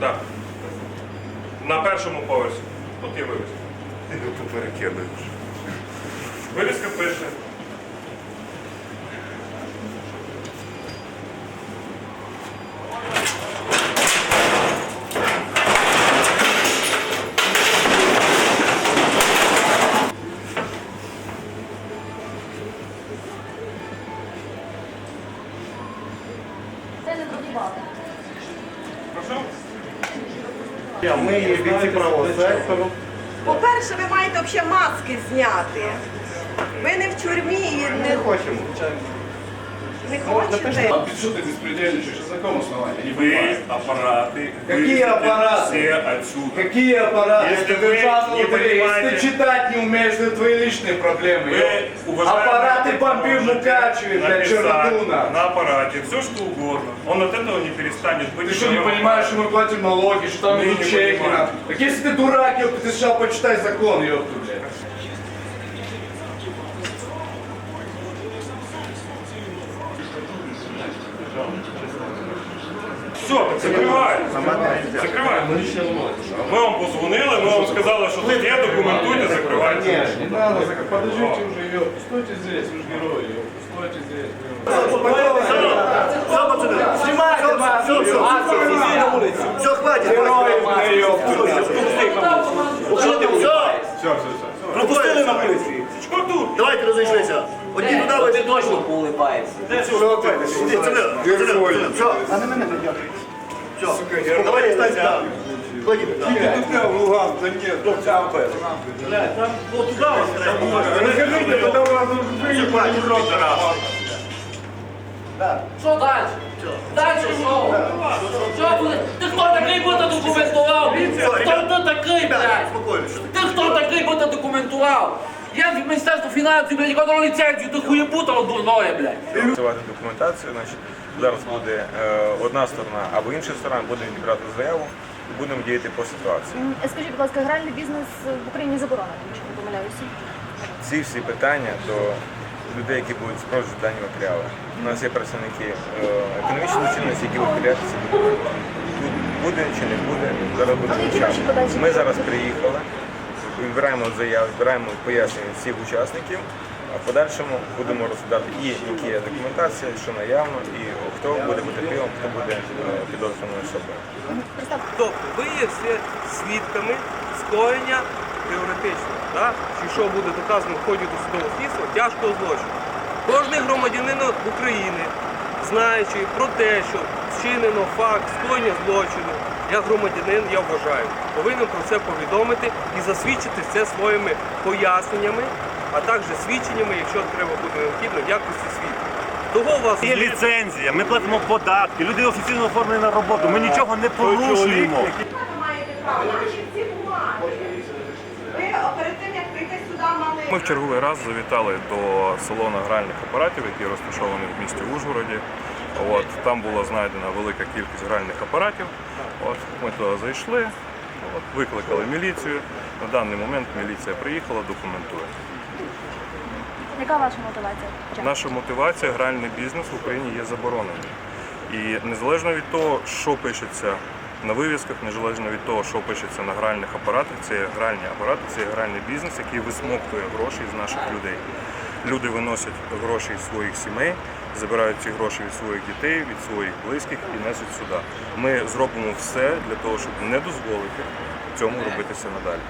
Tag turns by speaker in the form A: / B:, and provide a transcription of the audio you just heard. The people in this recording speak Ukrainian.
A: Так. На першому поверсі. Тут є
B: вивіз. Поперекидаєш.
A: Вивізка пише.
C: Ми є бійці правого сектору.
D: По-перше, ви маєте взагалі маски зняти. Ви не в тюрмі і
C: Не
D: не,
C: хочемо.
D: Не хочете.
E: А ты что ты беспредельничаешь? Что каком основании? Понимаю.
A: апарати.
F: Какие апараты?
A: Все отсюда.
F: Какие аппараты?
A: Если вы не
F: управление. Если
A: понимаете-
F: ты читать не умеешь, это твои личные проблемы.
A: Уважаєте,
F: Аппараты
A: можете
F: Мукачеве, для Чернодуна.
A: На аппарате все что угодно. Он от этого не перестанет быть.
F: Ты что, не понимаешь, что мы платим налоги, что там на- Так если ты дурак, ёпта, ты сначала почитай закон, ёпта, блядь.
A: закривай. Закривай. Ми вам позвонили, ми вам сказали, що тут є, документуйте, закривайте.
F: Конечно, не надо, зак- подождите уже, ёпта, стойте здесь, вы же герои, ёпта, стойте здесь.
C: Знімайте маску. Все, хватить.
F: Герои, блядь, ёпта.
C: Що ти? Все. Пропустили на вулиці.
A: Що тут?
C: Давайте розійшлися. Одні туди, ви
G: Ти точно поулибаєшся.
C: Все, а не мене не дякую. Все, давайте стань там. Ходімо.
F: Луган, да нет, тут там
C: Там, от туди вас треба.
F: Расскажите, потом вас выйдет,
G: Що далі? Далі що? Що буде? Ти хто такий буде документував? Хто ти такий, блядь?
C: Ти
G: хто такий буде документував? Я в Міністерство фінансів, блядь, яка ліцензію, ти хуєбутало дурное, блядь.
B: Працювати документацію, значить, зараз буде е, одна сторона або інша сторона буде відбирати заяву і будемо діяти по ситуації.
H: М, Скажіть, будь ласка, гральний бізнес в Україні заборонений, якщо не помиляюся.
B: Ці всі питання до людей, які будуть спроджувати дані матеріали. У нас є працівники е, економічної цінності, які ухиляються. Тут буде чи не буде, зараз буде
H: Але які ваші подальші
B: Ми зараз приїхали, відбираємо заяви, відбираємо пояснення всіх учасників. А в подальшому будемо розглядати і які є документація, що наявно, і хто буде потерпілим, хто буде е, підозрюваною особою.
I: Тобто ви є всі свідками скоєння теоретично, да? чи що буде доказано в ході досудового слідства тяжкого злочину. Кожний громадянин України, знаючи про те, що вчинено факт скоєння злочину, як громадянин, я вважаю, повинен про це повідомити і засвідчити це своїми поясненнями, а також свідченнями, якщо треба буде необхідно, в якості свідка. Того у вас
J: Є ліцензія, ми платимо податки, люди офіційно оформлені на роботу. Ми нічого не порушуємо.
A: Ми в черговий раз завітали до салону гральних апаратів, який розташований в місті Ужгороді. От, там була знайдена велика кількість гральних апаратів. От, ми туди зайшли, от, викликали міліцію. На даний момент міліція приїхала, документує.
H: Яка ваша мотивація?
A: Наша мотивація гральний бізнес в Україні є заборонений. І незалежно від того, що пишеться на вивісках, незалежно від того, що пишеться на гральних апаратах, це є гральні апарати, це є гральний бізнес, який висмоктує гроші з наших людей. Люди виносять гроші із своїх сімей, забирають ці гроші від своїх дітей, від своїх близьких і несуть сюди. Ми зробимо все для того, щоб не дозволити цьому робитися надалі.